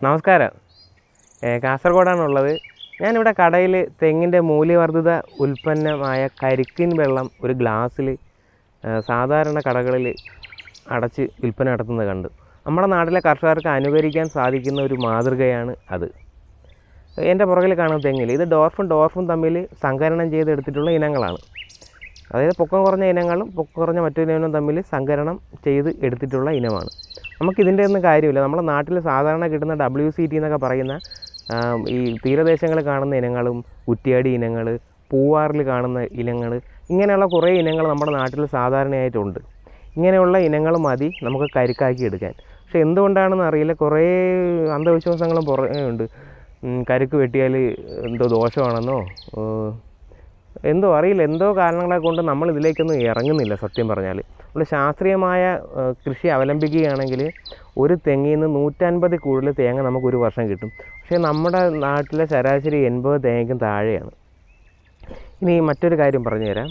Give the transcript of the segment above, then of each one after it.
നമസ്കാരം. കാസർഗോഡാണുള്ളത്. ഞാനിവിടെ കടയിൽ തെങ്ങിന്റെ മൂല്യവർദ്ധിത ഉൽപ്പന്നമായ കരിക്കിൻ വെള്ളം ഒരു ഗ്ലാസ്സിൽ സാധാരണ കടകളിൽ അടച്ച് വിൽപ്പന നടത്തുന്നത് കണ്ടു. നമ്മുടെ നാട്ടിലെ കർഷകർക്ക് അനുകരിക്കാൻ സാധിക്കുന്ന ഒരു മാതൃകയാണ് അത്. എന്റെ പുറകിൽ കാണുന്ന തെങ്ങിൽ ഇത് ഡോർഫും ഡോർഫും തമ്മിൽ സങ്കരണം ചെയ്തെടുത്തിട്ടുള്ള ഇനങ്ങളാണ്. അതായത് പൊക്കം കുറഞ്ഞ ഇനങ്ങളും പൊക്കം കുറഞ്ഞ മറ്റൊരു ഇനങ്ങളും തമ്മിൽ സങ്കരണം ചെയ്ത് എടുത്തിട്ടുള്ള ഇനമാണ്. നമുക്കിതിന്റെ ഒന്നും കാര്യമില്ല. നമ്മുടെ നാട്ടിൽ സാധാരണ കിട്ടുന്ന ഡബ്ല്യു സി ടി എന്നൊക്കെ പറയുന്ന ഈ തീരദേശങ്ങളിൽ കാണുന്ന ഇനങ്ങളും കുറ്റിയാടി ഇനങ്ങൾ പൂവാറിൽ കാണുന്ന ഇനങ്ങൾ ഇങ്ങനെയുള്ള കുറേ ഇനങ്ങൾ നമ്മുടെ നാട്ടിൽ സാധാരണയായിട്ടുണ്ട്. ഇങ്ങനെയുള്ള ഇനങ്ങൾ മതി നമുക്ക് കരുക്കാക്കി എടുക്കാൻ. പക്ഷെ എന്തുകൊണ്ടാണെന്ന് അറിയില്ല. കുറേ അന്ധവിശ്വാസങ്ങളും പുറമേ ഉണ്ട്. കരുക്ക് വെട്ടിയാൽ എന്തോ ദോഷമാണെന്നോ? എന്തോ അറിയില്ല. എന്തോ കാരണങ്ങളെ കൊണ്ട് നമ്മൾ ഇതിലേക്കൊന്നും ഇറങ്ങുന്നില്ല സത്യം പറഞ്ഞാൽ നമ്മൾ ശാസ്ത്രീയമായ കൃഷി അവലംബിക്കുകയാണെങ്കിൽ ഒരു തെങ്ങിൽ നിന്ന് നൂറ്റൻപത് കൂടുതൽ തേങ്ങ നമുക്ക് ഒരു വർഷം കിട്ടും. പക്ഷേ നമ്മുടെ നാട്ടിലെ ശരാശരി എൺപത് തേങ്ങയ്ക്കും താഴെയാണ്. ഇനി മറ്റൊരു കാര്യം പറഞ്ഞു തരാം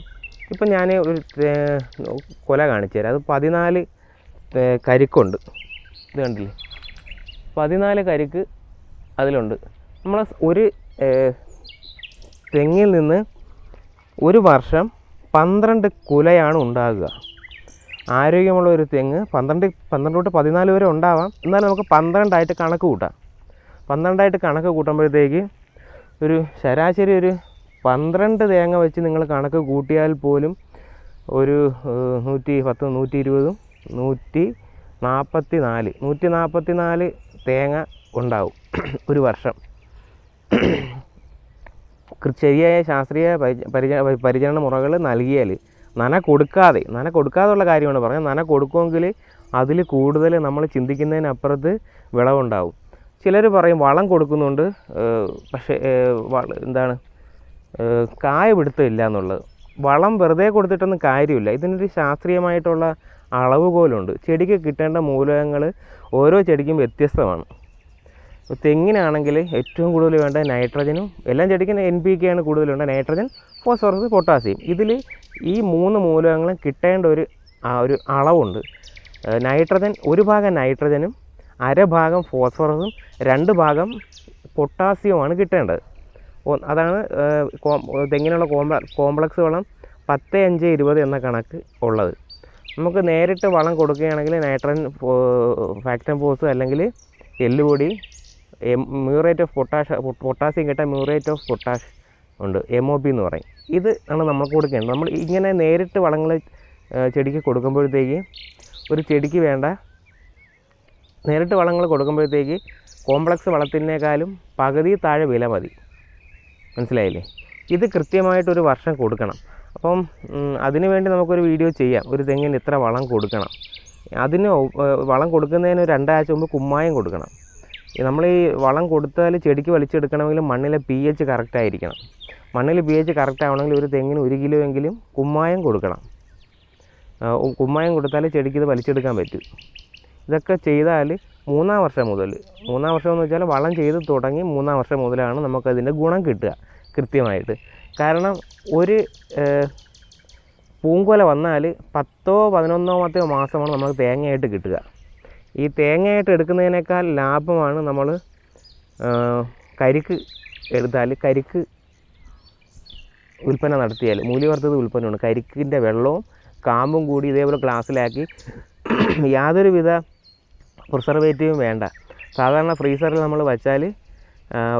ഇപ്പം ഞാൻ ഒരു കൊല കാണിച്ചു തരാം അത് പതിനാല് കരിക്കുണ്ട്. ഇത് കണ്ടില്ലേ? പതിനാല് കരിക്ക് അതിലുണ്ട്. നമ്മൾ ഒരു തെങ്ങിൽ നിന്ന് ഒരു വർഷം പന്ത്രണ്ട് കുലയാണ് ഉണ്ടാകുക. ആരോഗ്യമുള്ള ഒരു തെങ്ങ് പന്ത്രണ്ട് പന്ത്രണ്ട് തൊട്ട് പതിനാല് വരെ ഉണ്ടാവാം. എന്നാൽ നമുക്ക് പന്ത്രണ്ടായിട്ട് കണക്ക് കൂട്ടാം. പന്ത്രണ്ടായിട്ട് കണക്ക് കൂട്ടുമ്പോഴത്തേക്ക് ഒരു ശരാശരി ഒരു പന്ത്രണ്ട് തേങ്ങ വെച്ച് നിങ്ങൾ കണക്ക് കൂട്ടിയാൽ പോലും ഒരു നൂറ്റി പത്ത് നൂറ്റി ഇരുപതും നൂറ്റി നാൽപ്പത്തി നാല് നൂറ്റി നാൽപ്പത്തി നാല് തേങ്ങ ഉണ്ടാവും ഒരു വർഷം. ശരിയായ ശാസ്ത്രീയ പരിച പരിച- പരിചരണ മുറകൾ നൽകിയാൽ നന കൊടുക്കാതെ നന കൊടുക്കാതുള്ള കാര്യമാണ് പറഞ്ഞത്. നന കൊടുക്കുമെങ്കിൽ അതിൽ കൂടുതൽ നമ്മൾ ചിന്തിക്കുന്നതിനപ്പുറത്ത് വിളവുണ്ടാവും. ചിലർ പറയും വളം കൊടുക്കുന്നുണ്ട് പക്ഷേ എന്താണ് കായ പിടുത്തമില്ല എന്നുള്ളത്. വളം വെറുതെ കൊടുത്തിട്ടൊന്നും കാര്യമില്ല. ഇതിനൊരു ശാസ്ത്രീയമായിട്ടുള്ള അളവുകോലുണ്ട്. ചെടിക്ക് കിട്ടേണ്ട മൂലകങ്ങൾ ഓരോ ചെടിക്കും വ്യത്യസ്തമാണ്. തെങ്ങിനാണെങ്കിൽ ഏറ്റവും കൂടുതൽ വേണ്ട നൈട്രജനും എല്ലാം ചെടിക്കും എൻ പി കെയാണ് കൂടുതൽ വേണ്ട നൈട്രജൻ ഫോസ്ഫറസ് പൊട്ടാസ്യം. ഇതിൽ ഈ മൂന്ന് മൂലകങ്ങളും കിട്ടേണ്ട ഒരു ആ ഒരു അളവുണ്ട്. നൈട്രജൻ ഒരു ഭാഗം നൈട്രജനും അര ഭാഗം ഫോസ്ഫറസും രണ്ട് ഭാഗം പൊട്ടാസ്യവുമാണ് കിട്ടേണ്ടത്. അതാണ് കോ- തെങ്ങിനുള്ള കോംപ്ല കോംപ്ലക്സ് വളം പത്ത് അഞ്ച് ഇരുപത് എന്ന കണക്ക് ഉള്ളത്. നമുക്ക് നേരിട്ട് വളം കൊടുക്കുകയാണെങ്കിൽ നൈട്രജൻ ഫാക്ടം ഫോസ് അല്ലെങ്കിൽ എല്ലുപൊടി മ്യൂറേറ്റ് ഓഫ് പൊട്ടാഷ് പൊട്ടാസ്യം കിട്ടാൻ മ്യൂറേറ്റ് ഓഫ് പൊട്ടാഷ് ഉണ്ട്. എം ഒ പി എന്ന് പറയും. ഇത് ആണ് നമ്മൾ കൊടുക്കേണ്ടത്. നമ്മൾ ഇങ്ങനെ നേരിട്ട് വളങ്ങൾ ചെടിക്ക് കൊടുക്കുമ്പോഴത്തേക്ക് ഒരു ചെടിക്ക് വേണ്ട നേരിട്ട് വളങ്ങൾ കൊടുക്കുമ്പോഴത്തേക്ക് കോംപ്ലക്സ് വളത്തിനേക്കാളും പകുതി താഴെ വില മതി. മനസ്സിലായില്ലേ? ഇത് കൃത്യമായിട്ടൊരു വർഷം കൊടുക്കണം. അപ്പം അതിനുവേണ്ടി അതിന് വേണ്ടി നമുക്കൊരു വീഡിയോ ചെയ്യാം. ഒരു തെങ്ങിന് ഇത്ര വളം കൊടുക്കണം. അതിന് വളം കൊടുക്കുന്നതിന് രണ്ടാഴ്ച മുമ്പ് കുമ്മായം കൊടുക്കണം. നമ്മൾ ഈ വളം കൊടുത്താൽ ചെടിക്ക് വലിച്ചെടുക്കണമെങ്കിൽ മണ്ണിലെ പി എച്ച് കറക്റ്റ് ആയിരിക്കണം. മണ്ണിൽ പി എച്ച് കറക്റ്റ് ആവണമെങ്കിൽ ഒരു തെങ്ങിന് ഒരു കിലോ എങ്കിലും കുമ്മായം കൊടുക്കണം. കുമ്മായം കൊടുത്താൽ ചെടിക്ക് ഇത് വലിച്ചെടുക്കാൻ പറ്റും. ഇതൊക്കെ ചെയ്താൽ മൂന്നാം വർഷം മുതൽ മൂന്നാം വർഷം എന്ന് വെച്ചാൽ വളം ചെയ്ത് തുടങ്ങി മൂന്നാം വർഷം മുതലാണ് നമുക്കതിന്റെ ഗുണം കിട്ടുക കൃത്യമായിട്ട്. കാരണം ഒരു പൂങ്കൊല വന്നാൽ പത്തോ പതിനൊന്നോമത്തെയോ മാസമാണ് നമുക്ക് തേങ്ങയായിട്ട് കിട്ടുക. ഈ തേങ്ങയായിട്ട് എടുക്കുന്നതിനേക്കാൾ ലാഭമാണ് നമ്മൾ കരിക്ക് എടുത്താൽ കരിക്ക് ഉൽപ്പന്നം നടത്തിയാൽ മൂല്യവർദ്ധിത ഉൽപ്പന്നമാണ് കരിക്കിന്റെ വെള്ളവും കാമ്പും കൂടി ഇതേപോലെ ഗ്ലാസ്സിലാക്കി യാതൊരുവിധ പ്രിസർവേറ്റീവും വേണ്ട. സാധാരണ ഫ്രീസറിൽ നമ്മൾ വച്ചാൽ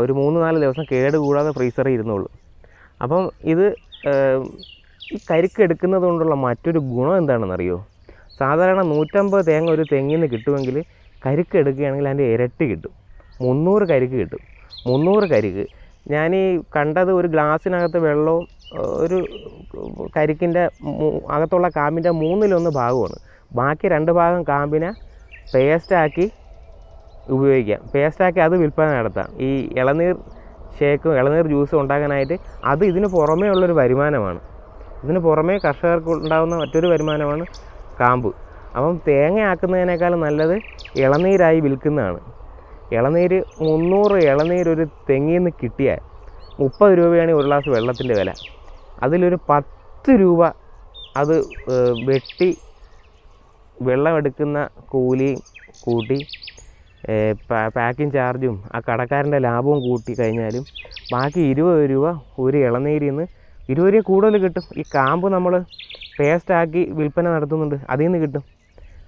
ഒരു മൂന്ന് നാല് ദിവസം കേട് കൂടാതെ ഫ്രീസറിൽ ഇരുന്നുള്ളൂ. അപ്പം ഇത് ഈ കരിക്ക് എടുക്കുന്നത് കൊണ്ടുള്ള മറ്റൊരു ഗുണം എന്താണെന്നറിയോ? സാധാരണ നൂറ്റമ്പത് തേങ്ങ ഒരു തെങ്ങിൽ നിന്ന് കിട്ടുമെങ്കിൽ കരിക്ക് എടുക്കുകയാണെങ്കിൽ അതിന്റെ ഇരട്ടി കിട്ടും. മുന്നൂറ് കരിക്ക് കിട്ടും. മുന്നൂറ് കരിക്ക്. ഞാൻ ഈ കണ്ടത് ഒരു ഗ്ലാസ്സിനകത്ത് വെള്ളവും ഒരു കരിക്കിന്റെ അകത്തുള്ള കാമ്പിന്റെ മൂന്നിലൊന്ന് ഭാഗമാണ്. ബാക്കി രണ്ട് ഭാഗം കാമ്പിനെ പേസ്റ്റാക്കി ഉപയോഗിക്കാം. പേസ്റ്റാക്കി അത് വിൽപ്പന നടത്താം. ഈ ഇളനീർ ഷേക്കും ഇളനീർ ജ്യൂസും ഉണ്ടാക്കാനായിട്ട് അത് ഇതിന് പുറമേ ഉള്ളൊരു വരുമാനമാണ്. ഇതിന് പുറമേ കർഷകർക്ക് ഉണ്ടാകുന്ന മറ്റൊരു വരുമാനമാണ് കാമ്പ്. അപ്പം തേങ്ങ ആക്കുന്നതിനേക്കാളും നല്ലത് ഇളനീരായി വിൽക്കുന്നതാണ്. ഇളനീര് മുന്നൂറ് ഇളനീര് ഒരു തെങ്ങിൽ നിന്ന് കിട്ടിയാൽ മുപ്പത് രൂപയാണ് ഒരു ഗ്ലാസ് വെള്ളത്തിന്റെ വില. അതിലൊരു പത്ത് രൂപ അത് വെട്ടി വെള്ളമെടുക്കുന്ന കൂലിയും കൂട്ടി പാക്കിംഗ് ചാർജും ആ കടക്കാരന്റെ ലാഭവും കൂട്ടി കഴിഞ്ഞാലും ബാക്കി ഇരുപത് രൂപ ഒരു ഇളനീരിൽ നിന്ന് ഇരുപത് രൂപ കൂടുതൽ കിട്ടും. ഈ കാമ്പ് നമ്മൾ പേസ്റ്റാക്കി വിൽപ്പന നടത്തുന്നുണ്ട്. അതിൽ നിന്ന് കിട്ടും.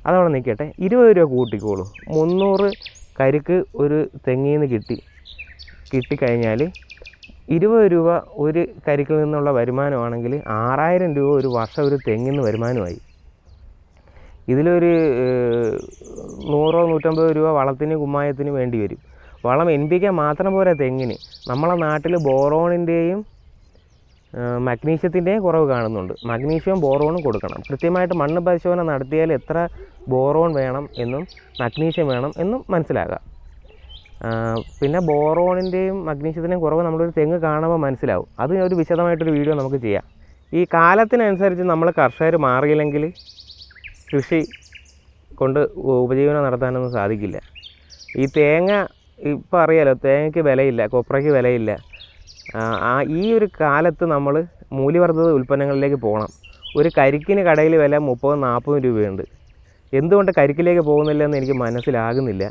അതവിടെ നിൽക്കട്ടെ. ഇരുപത് രൂപ കൂട്ടിക്കോളൂ. മുന്നൂറ് കരിക്ക് ഒരു തെങ്ങിൽ നിന്ന് കിട്ടി. കിട്ടിക്കഴിഞ്ഞാൽ ഇരുപത് രൂപ ഒരു കരിക്കിൽ നിന്നുള്ള വരുമാനമാണെങ്കിൽ ആറായിരം രൂപ ഒരു വർഷം ഒരു തെങ്ങിൽ നിന്ന് വരുമാനമായി. ഇതിലൊരു നൂറോ നൂറ്റമ്പത് രൂപ വളത്തിന് കുമ്മായത്തിന് വേണ്ടി വരും. വളം എൻ പി മാത്രം പോരാ തെങ്ങിന്. നമ്മളെ നാട്ടിൽ ബോറോണിന്റെയും മഗ്നീഷ്യത്തിന്റെയും കുറവ് കാണുന്നുണ്ട്. മഗ്നീഷ്യവും ബോറോണും കൊടുക്കണം. കൃത്യമായിട്ട് മണ്ണ് പരിശോധന നടത്തിയാൽ എത്ര ബോറോൺ വേണം എന്നും മഗ്നീഷ്യം വേണം എന്നും മനസ്സിലാകാം. പിന്നെ ബോറോണിന്റെയും മഗ്നീഷ്യത്തിന്റെയും കുറവ് നമ്മളൊരു തെങ്ങ് കാണുമ്പോൾ മനസ്സിലാവും. അത് ഒരു വിശദമായിട്ടൊരു വീഡിയോ നമുക്ക് ചെയ്യാം. ഈ കാലത്തിനനുസരിച്ച് നമ്മൾ കർഷകർ മാറിയില്ലെങ്കിൽ കൃഷി കൊണ്ട് ഉപജീവനം നടത്താനൊന്നും സാധിക്കില്ല. ഈ തേങ്ങ ഇപ്പോൾ അറിയാലോ തേങ്ങയ്ക്ക് വിലയില്ല കൊപ്രയ്ക്ക് വിലയില്ല. ആ, ഈ ഒരു കാലത്ത് നമ്മൾ മൂല്യവർദ്ധിത ഉൽപ്പന്നങ്ങളിലേക്ക് പോകണം. ഒരു കരിക്കിന് കടയിൽ വില മുപ്പതും നാൽപ്പതും രൂപയുണ്ട്. എന്തുകൊണ്ട് കരിക്കിലേക്ക് പോകുന്നില്ല എന്ന് എനിക്ക് മനസ്സിലാകുന്നില്ല.